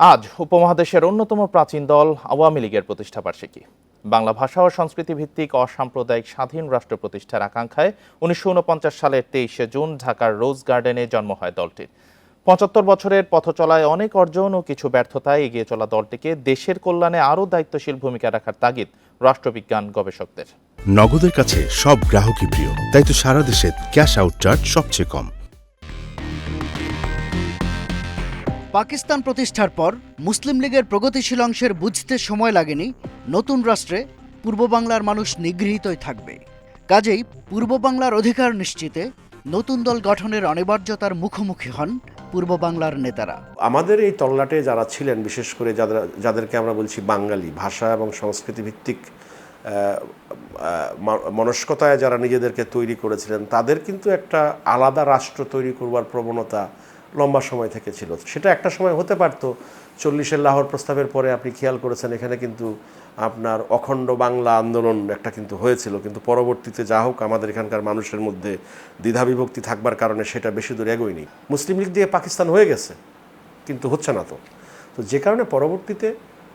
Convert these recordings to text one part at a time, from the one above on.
আজ উপমহাদেশের অন্যতম প্রাচীন দল আওয়ামী লীগের প্রতিষ্ঠাবার্ষিকী বাংলা ভাষা ও সংস্কৃতি ভিত্তিক অসাম্প্রদায়িক স্বাধীন রাষ্ট্র প্রতিষ্ঠার আকাঙ্ক্ষায় উনিশশো উনপঞ্চাশ সালের তেইশে জুন ঢাকার রোজ গার্ডেনে জন্ম হয় দলটির পঁচাত্তর বছরের পথ চলায় অনেক অর্জন ও কিছু ব্যর্থতায় এগিয়ে চলা দলটিকে দেশের কল্যাণে আরও দায়িত্বশীল ভূমিকা রাখার তাগিদ রাষ্ট্রবিজ্ঞান গবেষকদের। নগদের কাছে সব গ্রাহকই প্রিয়, তাই তো সারা দেশে ক্যাশ আউট চার্জ সবচেয়ে কম। পাকিস্তান প্রতিষ্ঠার পর মুসলিম লীগের প্রগতিশীল অংশের বুঝতে সময় লাগেনি নতুন রাষ্ট্রে পূর্ব বাংলার মানুষ নিগৃহীতই থাকবে। কাজেই পূর্ব বাংলার অধিকার নিশ্চিতে নতুন দল গঠনের অনিবার্যতার মুখোমুখি হন পূর্ব বাংলার নেতারা। আমাদের এই তল্লাটে যারা ছিলেন, বিশেষ করে যাদের, যাদেরকে আমরা বলছি বাঙালি, ভাষা এবং সংস্কৃতি ভিত্তিক মনস্কতায় যারা নিজেদেরকে তৈরি করেছিলেন, তাদের কিন্তু একটা আলাদা রাষ্ট্র তৈরি করবার প্রবণতা লম্বা সময় থেকে ছিল সেটা একটা সময় হতে পারতো। চল্লিশের লাহোর প্রস্তাবের পরে আপনি খেয়াল করেছেন, এখানে কিন্তু আপনার অখণ্ড বাংলা আন্দোলন একটা কিন্তু হয়েছিল। কিন্তু পরবর্তীতে যা হোক, আমাদের এখানকার মানুষের মধ্যে দ্বিধাবিভক্তি থাকবার কারণে সেটা বেশি দূর এগোয়নি। মুসলিম লীগ দিয়ে পাকিস্তান হয়ে গেছে, কিন্তু হচ্ছে না তো। তো যে কারণে পরবর্তীতে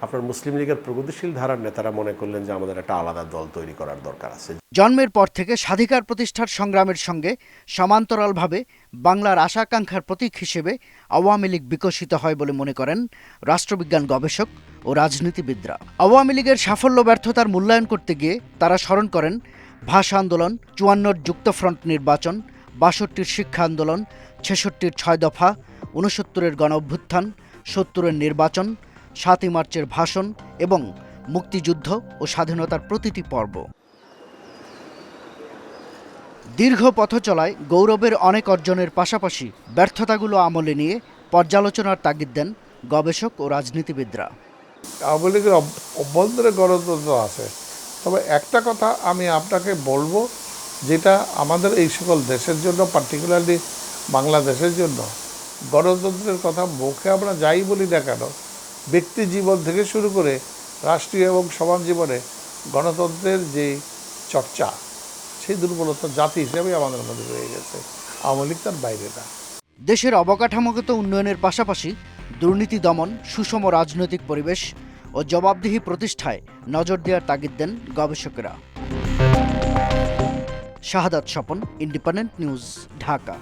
আপনার মুসলিম লীগের প্রগতিশীল ধারার নেতারা মনে করলেন যে আমাদের একটা আলাদা দল তৈরি করার দরকার আছে। জন্মের পর থেকে স্বাধিকার প্রতিষ্ঠার সংগ্রামের সঙ্গে সমান্তরালভাবে বাংলার আশাকাঙ্ক্ষার প্রতীক হিসেবে আওয়ামী লীগ বিকশিত হয় বলে মনে করেন রাষ্ট্রবিজ্ঞান গবেষক ও রাজনীতিবিদরা। আওয়ামী লীগের সাফল্য ব্যর্থতার মূল্যায়ন করতে গিয়ে তারা স্মরণ করেন, ভাষা আন্দোলন, চুয়ান্নর যুক্তফ্রন্ট নির্বাচন, বাষট্টির শিক্ষা আন্দোলন, ছেষট্টির ছয় দফা, ঊনসত্তরের গণ অভ্যুত্থান সত্তরের নির্বাচন সাতই মার্চের ভাষণ এবং মুক্তিযুদ্ধ ও স্বাধীনতার প্রতিটি পর্ব। দীর্ঘ পথ চলায় গৌরবের অনেক অর্জনের পাশাপাশি ব্যর্থতাগুলো আমলে নিয়ে পর্যালোচনার তাগিদ দেন গবেষক ও রাজনীতিবিদরা। আওয়ামী লীগের অভ্যন্তরে গণতন্ত্র আছে। তবে একটা কথা আমি আপনাকে বলব, যেটা আমাদের এই সকল দেশের জন্য পার্টিকুলারলি বাংলাদেশের জন্য, গণতন্ত্রের কথা মুখে আমরা যাই বলি না ব্যক্তি জীবন থেকে শুরু করে রাষ্ট্রীয় এবং সমাজ জীবনে গণতন্ত্রের যে চর্চা, সেই দুর্বলতা জাতি হিসেবে আমাদের মধ্যে রয়ে গেছে। আওয়ামী লীগ তার বাইরে না। দেশের অবকাঠামোগত উন্নয়নের পাশাপাশি দুর্নীতি দমন, সুষম রাজনৈতিক পরিবেশ ও জবাবদিহি প্রতিষ্ঠায় নজর দেওয়ার তাগিদ দেন গবেষকেরা। Shahadat Swapan independent news Dhaka.